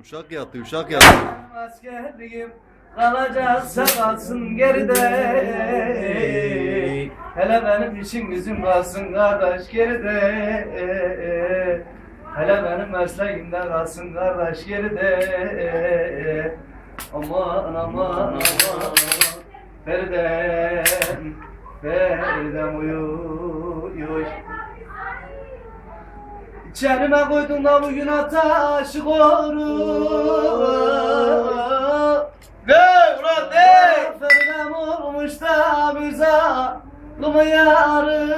Uşak yattı, uşak yattı. Askerliğim kalacaksa kalsın geride. Hele benim için yüzüm kalsın kardeş geride. Hele benim mesleğimde kalsın kardeş geride. Aman aman aman. Feridem Feridem uyuyor İçerime koydun da bugün ata aşık olur Ne ulan ne? Feridem olmuş da bize Lımı yarı.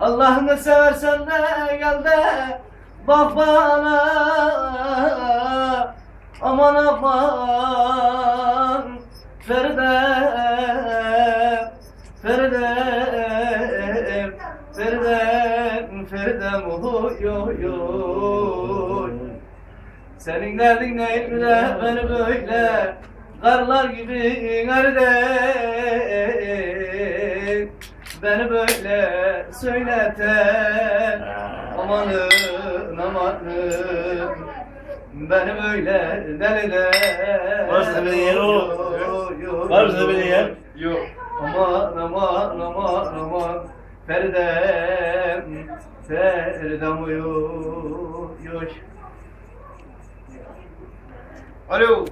Allah'ını seversen de gel de Bak bana. Aman aman Feridem Feridem Feridem Feridem oy oy oy Senin derdin neydi de beni böyle Karlar gibi nerede Beni böyle söyleten Amanın amanın. Beni böyle delile Varsa beni yer oğlum. Varsa beni yer. Yok. Aman aman aman aman Feridem Feridem uyuyor Alo.